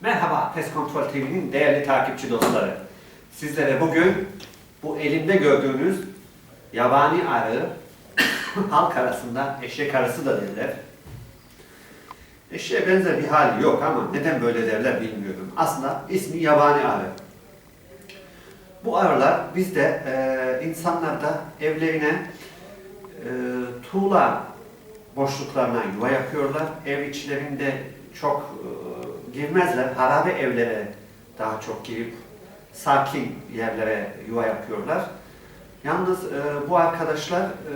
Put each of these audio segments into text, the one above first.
Merhaba Pest Kontrol TV'nin değerli takipçi dostları. Sizlere bugün bu elimde gördüğünüz yabani arı, halk arasında eşek arısı da derler. Eşeğe benzer bir hali yok ama neden böyle derler bilmiyorum. Aslında ismi yabani arı. Bu arılar bizde e, insanlarda evlerine e, tuğla boşluklarına yuva yapıyorlar. Ev içlerinde çok e, girmezler. Harabe evlere daha çok girip sakin yerlere yuva yapıyorlar. Yalnız e, bu arkadaşlar e,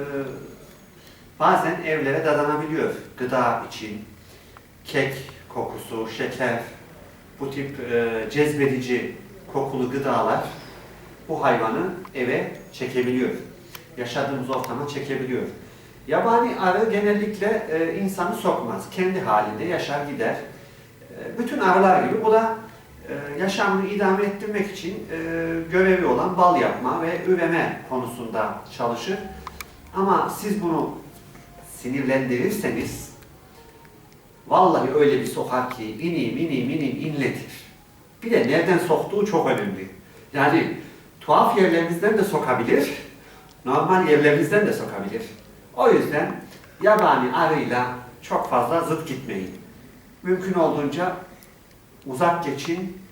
bazen evlere dadanabiliyor. Gıda için, kek kokusu, şeker, bu tip e, cezbedici kokulu gıdalar bu hayvanı eve çekebiliyor. Yaşadığımız ortama çekebiliyor. Yabani arı genellikle e, insanı sokmaz. Kendi halinde yaşar gider. E, bütün arılar gibi bu da e, yaşamını idame ettirmek için e, görevi olan bal yapma ve üreme konusunda çalışır. Ama siz bunu sinirlendirirseniz vallahi öyle bir sokar ki inim inim inim inletir. Bir de nereden soktuğu çok önemli. Yani tuhaf yerlerimizden de sokabilir, normal yerlerimizden de sokabilir. O yüzden yabani arıyla çok fazla zıt gitmeyin. Mümkün olduğunca uzak geçin,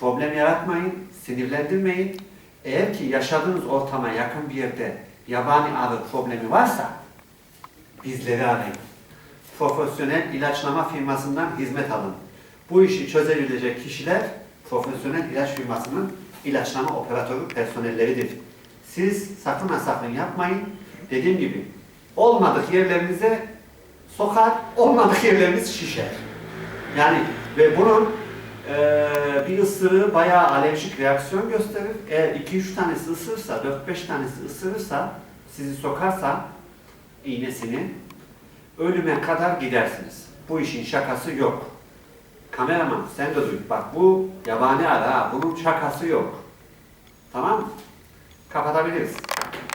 problem yaratmayın, sinirlendirmeyin. Eğer ki yaşadığınız ortama yakın bir yerde yabani arı problemi varsa bizleri arayın. Profesyonel ilaçlama firmasından hizmet alın. Bu işi çözebilecek kişiler profesyonel ilaç firmasının ilaçlama operatörü personelleridir. Siz sakın ha sakın yapmayın. Dediğim gibi olmadık yerlerinize sokar, olmadık yerleriniz şişer. Yani ve bunun eee, bir ısırığı bayağı alerjik reaksiyon gösterir. Eğer 2-3 tanesi ısırırsa, 4-5 tanesi ısırırsa, sizi sokarsa iğnesini ölüme kadar gidersiniz. Bu işin şakası yok. Kameraman sen de duy. Bak bu yabani ara. Bunun şakası yok. Tamam mı? Kapatabiliriz.